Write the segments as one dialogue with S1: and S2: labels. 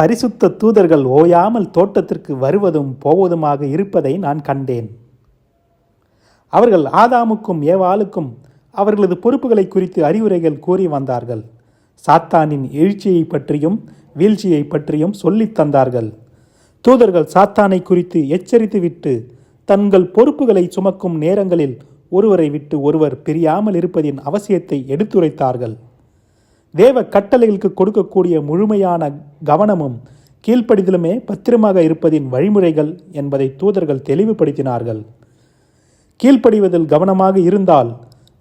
S1: பரிசுத்த தூதர்கள் ஓயாமல் தோட்டத்திற்கு வருவதும் போவதுமாக இருப்பதை நான் கண்டேன். அவர்கள் ஆதாமுக்கும் ஏவாளுக்கும் அவர்களது பொறுப்புகளை குறித்து அறிவுரைகள் கூறி வந்தார்கள். சாத்தானின் எழுச்சியை பற்றியும் வீழ்ச்சியை பற்றியும் சொல்லித் தந்தார்கள். தூதர்கள் சாத்தானை குறித்து எச்சரித்துவிட்டு தங்கள் பொறுப்புகளை சுமக்கும் நேரங்களில் ஒருவரை விட்டு ஒருவர் பிரியாமல் இருப்பதின் அவசியத்தை எடுத்துரைத்தார்கள். தேவ கட்டளைகளுக்கு கொடுக்கக்கூடிய முழுமையான கவனமும் கீழ்ப்படிதலுமே பத்திரமாக இருப்பதின் வழிமுறைகள் என்பதை தூதர்கள் தெளிவுபடுத்தினார்கள். கீழ்ப்படிவதில் கவனமாக இருந்தால்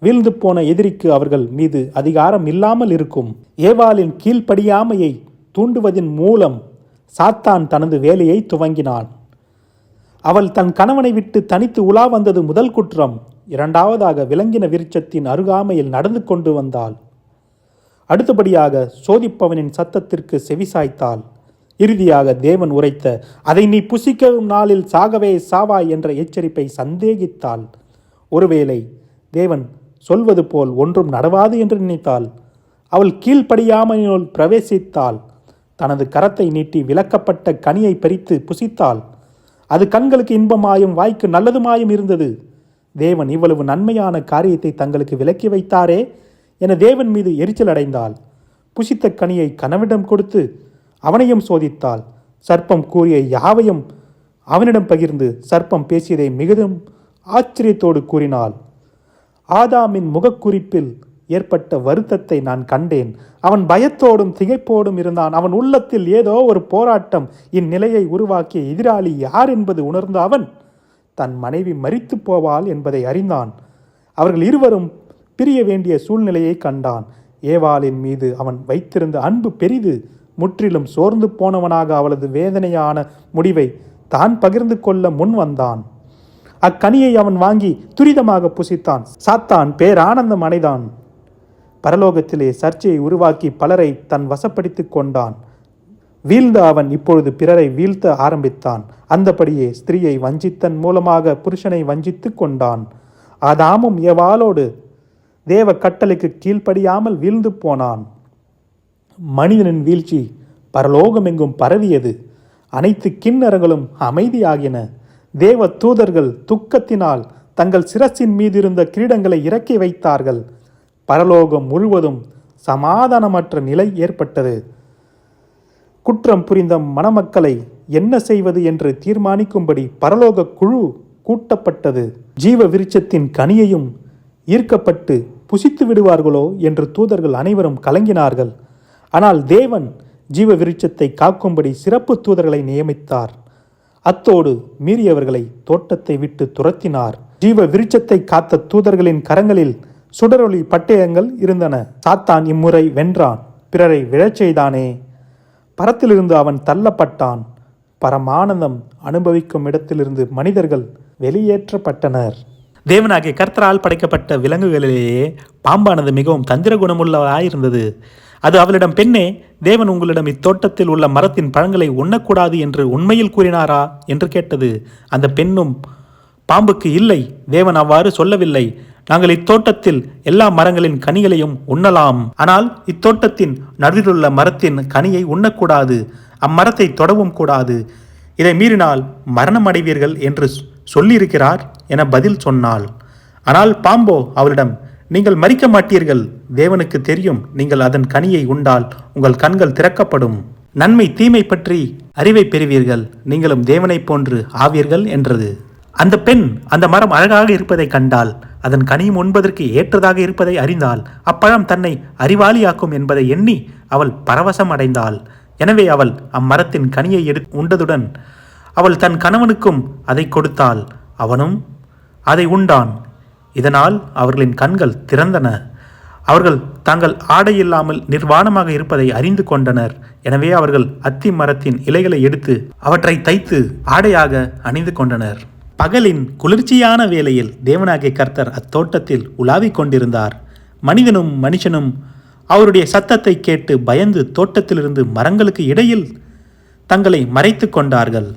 S1: வீழ்ந்து போன எதிரிக்கு அவர்கள் மீது அதிகாரம் இல்லாமல் இருக்கும். ஏவாளின் கீழ்ப்படியாமையை தூண்டுவதன் மூலம் சாத்தான் தனது வேலையை துவங்கினான். அவள் தன் கணவனை விட்டு தனித்து உலா வந்தது முதல் குற்றம். இரண்டாவதாக விலங்கின விருட்சத்தின் அருகாமையில் நடந்து கொண்டு வந்தாள். அடுத்தபடியாக சோதிப்பவனின் சத்தத்திற்கு செவிசாய்த்தாள் இறுதியாக தேவன் உரைத்த அதை நீ புசிக்கும் நாளில் சாகவே சாவாய் என்ற எச்சரிப்பை சந்தேகித்தாள். ஒருவேளை தேவன் சொல்வது போல் ஒன்றும் நடவாது என்று நினைத்தாள். அவள் கீழ்ப்படியாமையினுள் பிரவேசித்தாள். தனது கரத்தை நீட்டி விலக்கப்பட்ட கனியை பறித்து புசித்தாள். அது கண்களுக்கு இன்பமாயும் வாய்க்கு நல்லதுமாயும் இருந்தது. தேவன் இவ்வளவு நன்மையான காரியத்தை தங்களுக்கு விலக்கி வைத்தாரே? என தேவன் மீது எரிச்சல் அடைந்தாள் புசித்த கனியை கணவனிடம் கொடுத்து அவனையும் சோதித்தாள் சர்ப்பம் கூறிய யாவையும் அவனிடம் பகிர்ந்து சர்ப்பம் பேசியதை மிகுதும் ஆச்சரியத்தோடு கூறினாள். ஆதாமின் முகக்குறிப்பில் ஏற்பட்ட வருத்தத்தை நான் கண்டேன். அவன் பயத்தோடும் திகைப்போடும் இருந்தான். அவன் உள்ளத்தில் ஏதோ ஒரு போராட்டம் இந்நிலையை உருவாக்கிய எதிராளி யார் என்பது உணர்ந்த அவன் தன் மனைவி மறித்து போவாள் என்பதை அறிந்தான். அவர்கள் இருவரும் பிரிய வேண்டிய சூழ்நிலையை கண்டான். ஏவாளின் மீது அவன் வைத்திருந்த அன்பு பெரிது. முற்றிலும் சோர்ந்து போனவனாக அவளது வேதனையான முடிவை தான் பகிர்ந்து கொள்ள முன் வந்தான். அக்கனியை அவன் வாங்கி துரிதமாக புசித்தான். சாத்தான் பேரானந்தம் அடைதான் பரலோகத்திலே சர்ச்சையை உருவாக்கி பலரை தன் வசப்படுத்திக் கொண்டான். வீழ்ந்த அவன் இப்பொழுது பிறரை வீழ்த்த ஆரம்பித்தான். அந்தபடியே ஸ்திரீயை வஞ்சித்தன் மூலமாக புருஷனை வஞ்சித்துக் கொண்டான். ஆதாமும் எவாளோடு தேவ கட்டளைக்கு கீழ்ப்படியாமல் வீழ்ந்து போனான். மனிதனின் வீழ்ச்சி பரலோகமெங்கும் பரவியது. அனைத்து கிண்ணறங்களும் அமைதியாகின. தேவ தூதர்கள் துக்கத்தினால் தங்கள் சிரசின் மீதிருந்த கிரீடங்களை இறக்கி வைத்தார்கள். பரலோகம் முழுவதும் சமாதானமற்ற நிலை ஏற்பட்டது. குற்றம் புரிந்த மணமக்களை என்ன செய்வது என்று தீர்மானிக்கும்படி பரலோக குழு கூட்டப்பட்டது. ஜீவ விருட்சத்தின் கனியையும் ஈர்க்கப்பட்டு புசித்து விடுவார்களோ என்று தூதர்கள் அனைவரும் கலங்கினார்கள். ஆனால் தேவன் ஜீவ விருட்சத்தை காக்கும்படி சிறப்பு தூதர்களை நியமித்தார். அத்தோடு மீறியவர்களை தோட்டத்தை விட்டு துரத்தினார். ஜீவ விருட்சத்தை காத்த தூதர்களின் கரங்களில் சுடரொளி பட்டயங்கள் இருந்தன. சாத்தான் இம்முறை வென்றான். பிறரை விழச் செய்தானே. பரத்திலிருந்து அவன் தள்ளப்பட்டான். பரமானந்தம் அனுபவிக்கும் இடத்திலிருந்து மனிதர்கள் வெளியேற்றப்பட்டனர். தேவனாகிய கர்த்தரால் படைக்கப்பட்ட விலங்குகளிலேயே பாம்பானது மிகவும் தந்திர குணமுள்ளதாயிருந்தது அது அவளிடம் பெண்ணே தேவன் உங்களிடம் இத்தோட்டத்தில் உள்ள மரத்தின் பழங்களை உண்ணக்கூடாது என்று உண்மையில் கூறினாரா? என்று கேட்டது. அந்த பெண்ணும் பாம்புக்கு இல்லை தேவன் அவ்வாறு சொல்லவில்லை. நாங்கள் இத்தோட்டத்தில் எல்லா மரங்களின் கனிகளையும் உண்ணலாம். ஆனால் இத்தோட்டத்தின் நடுவிலுள்ள மரத்தின் கனியை உண்ணக்கூடாது. அம்மரத்தை தொடவும் கூடாது. இதை மீறினால் மரணம் அடைவீர்கள் என்று சொல்லியிருக்கிறார் என பதில் சொன்னாள். ஆனால் பாம்போ அவளிடம் நீங்கள் மறிக்க மாட்டீர்கள். தேவனுக்கு தெரியும் நீங்கள் அதன் கனியை உண்டால் உங்கள் கண்கள் திறக்கப்படும். நன்மை தீமை பற்றி அறிவை பெறுவீர்கள். நீங்களும் தேவனைப் போன்று ஆவீர்கள் என்றது. அந்த பெண் அந்த மரம் அழகாக இருப்பதை கண்டால் அதன் கனியும் உண்பதற்கு ஏற்றதாக இருப்பதை அறிந்தால் அப்பழம் தன்னை அறிவாளியாக்கும் என்பதை எண்ணி அவள் பரவசம் அடைந்தாள். எனவே அவள் அம்மரத்தின் கனியை எடு உண்டதுடன் அவள் தன் கணவனுக்கும் அதை கொடுத்தாள். அவனும் அதை உண்டான். இதனால் அவர்களின் கண்கள் திறந்தன. அவர்கள் தாங்கள் ஆடையில்லாமல் நிர்வாணமாக இருப்பதை அறிந்து கொண்டனர். எனவே அவர்கள் அத்தி மரத்தின் இலைகளை எடுத்து அவற்றை தைத்து ஆடையாக அணிந்து கொண்டனர். பகலின் குளிர்ச்சியான வேளையில் தேவனாகிய கர்த்தர் அத்தோட்டத்தில் உலாவிக் கொண்டிருந்தார். மனிதனும் மனுஷனும் அவருடைய சத்தத்தை கேட்டு பயந்து தோட்டத்திலிருந்து மரங்களுக்கு இடையில் தங்களை மறைத்து கொண்டார்கள்.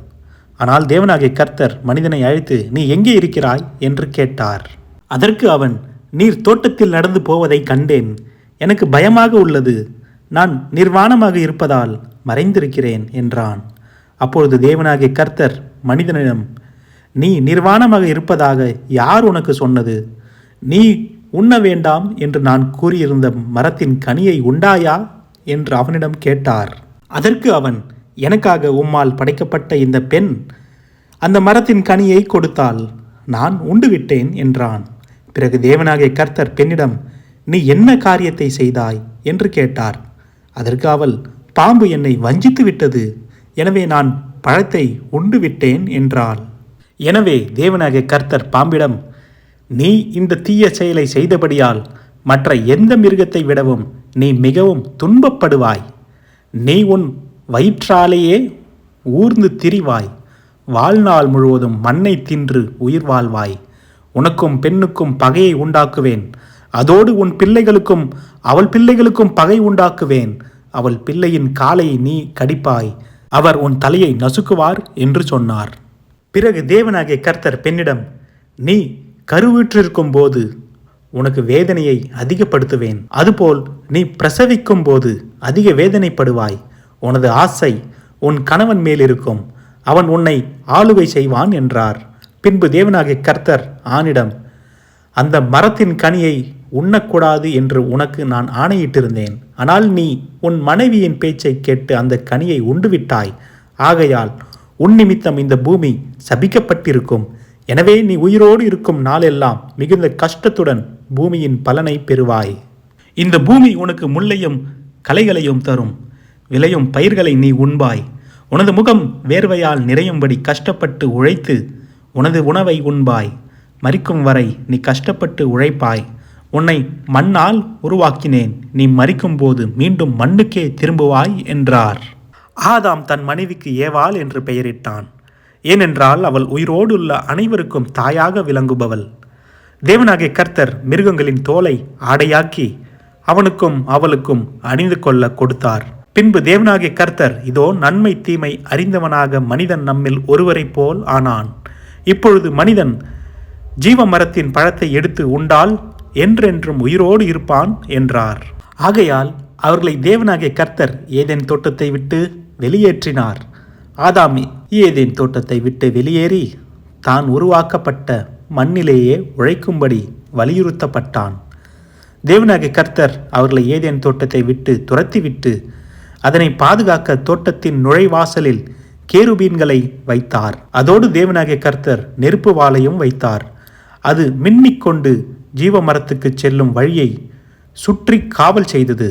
S1: ஆனால் தேவனாகிய கர்த்தர் மனிதனை அழைத்து நீ எங்கே இருக்கிறாய்? என்று கேட்டார். அதற்கு அவன் நீர் தோட்டத்தில் நடந்து போவதை கண்டேன். எனக்கு பயமாக உள்ளது. நான் நிர்வாணமாக இருப்பதால் மறைந்திருக்கிறேன் என்றான். அப்பொழுது தேவனாகிய கர்த்தர் மனிதனிடம் நீ நிர்வாணமாக இருப்பதாக யார் உனக்கு சொன்னது? நீ உண்ண வேண்டாம் என்று நான் கூறியிருந்த மரத்தின் கனியை உண்டாயா? என்று அவனிடம் கேட்டார். அதற்கு அவன் எனக்காக உம்மால் படைக்கப்பட்ட இந்த பெண் அந்த மரத்தின் கனியை கொடுத்தால் நான் உண்டு விட்டேன் என்றான். பிறகு தேவனாகிய கர்த்தர் பெண்ணிடம் நீ என்ன காரியத்தை செய்தாய்? என்று கேட்டார். அதற்கு அவள் பாம்பு என்னை வஞ்சித்து விட்டது. எனவே நான் பழத்தை உண்டு விட்டேன் என்றாள். எனவே தேவனாகிய கர்த்தர் பாம்பிடம் நீ இந்த தீய செயலை செய்தபடியால் மற்ற எந்த மிருகத்தை விடவும் நீ மிகவும் துன்பப்படுவாய். நீ உன் வயிற்றாலேயே ஊர்ந்து திரிவாய். வாழ்நாள் முழுவதும் மண்ணை தின்று உயிர் வாழ்வாய். உனக்கும் பெண்ணுக்கும் பகையை உண்டாக்குவேன். அதோடு உன் பிள்ளைகளுக்கும் அவள் பிள்ளைகளுக்கும் பகை உண்டாக்குவேன். அவள் பிள்ளையின் காலை நீ கடிப்பாய். அவர் உன் தலையை நசுக்குவார் என்று சொன்னார். பிறகு தேவனாகிய கர்த்தர் பெண்ணிடம் நீ கருவுற்றிருக்கும் போது உனக்கு வேதனையை அதிகப்படுத்துவேன். அதுபோல் நீ பிரசவிக்கும் போது அதிக வேதனைப்படுவாய். உனது ஆசை உன் கணவன் மேல் இருக்கும். அவன் உன்னை ஆளுகை செய்வான் என்றார். பின்பு தேவனாகிய கர்த்தர் ஆணிடம் அந்த மரத்தின் கனியை உண்ணக்கூடாது என்று உனக்கு நான் ஆணையிட்டிருந்தேன். ஆனால் நீ உன் மனைவியின் பேச்சை கேட்டு அந்த கனியை உண்டுவிட்டாய். ஆகையால் உன் நிமித்தம் இந்த பூமி சபிக்கப்பட்டிருக்கும். எனவே நீ உயிரோடு இருக்கும் நாளெல்லாம் மிகுந்த கஷ்டத்துடன் பூமியின் பலனை பெறுவாய். இந்த பூமி உனக்கு முள்ளையும் கலைகளையும் தரும். விளையும் பயிர்களை நீ உண்பாய். உனது முகம் வேர்வையால் நிறையும்படி கஷ்டப்பட்டு உழைத்து உனது உணவை உண்பாய். மறிக்கும் வரை நீ கஷ்டப்பட்டு உழைப்பாய். உன்னை மண்ணால் உருவாக்கினேன். நீ மறிக்கும் போது மீண்டும் மண்ணுக்கே திரும்புவாய் என்றார். ஆதாம் தன் மனைவிக்கு ஏவாள் என்று பெயரிட்டான். ஏனென்றால் அவள் உயிரோடு உள்ள அனைவருக்கும் தாயாக விளங்குபவள். தேவனாகிய கர்த்தர் மிருகங்களின் தோலை ஆடையாக்கி அவனுக்கும் அவளுக்கும் அணிந்து கொள்ள கொடுத்தார். பின்பு தேவனாகிய கர்த்தர் இதோ நன்மை தீமை அறிந்தவனாக மனிதன் நம்மில் ஒருவரைப் போல் ஆனான். இப்பொழுது மனிதன் ஜீவ மரத்தின் பழத்தை எடுத்து உண்டால் என்றென்றும் உயிரோடு இருப்பான் என்றார். ஆகையால் அவர்களை தேவனாகிய கர்த்தர் ஏதேன் தோட்டத்தை விட்டு வெளியேற்றினார். ஆதாமி ஏதேன் தோட்டத்தை விட்டு வெளியேறி தான் உருவாக்கப்பட்ட மண்ணிலேயே உழைக்கும்படி வலியுறுத்தப்பட்டான். தேவனாகிய கர்த்தர் அவர்களை ஏதேன் தோட்டத்தை விட்டு துரத்திவிட்டு அதனை பாதுகாக்க தோட்டத்தின் நுழைவாசலில் கேருபீன்களை வைத்தார். அதோடு தேவனாகிய கர்த்தர் நெருப்பு வாளையும் வைத்தார். அது மின்னிக்கொண்டு ஜீவ மரத்துக்கு செல்லும் வழியை சுற்றி காவல் செய்தது.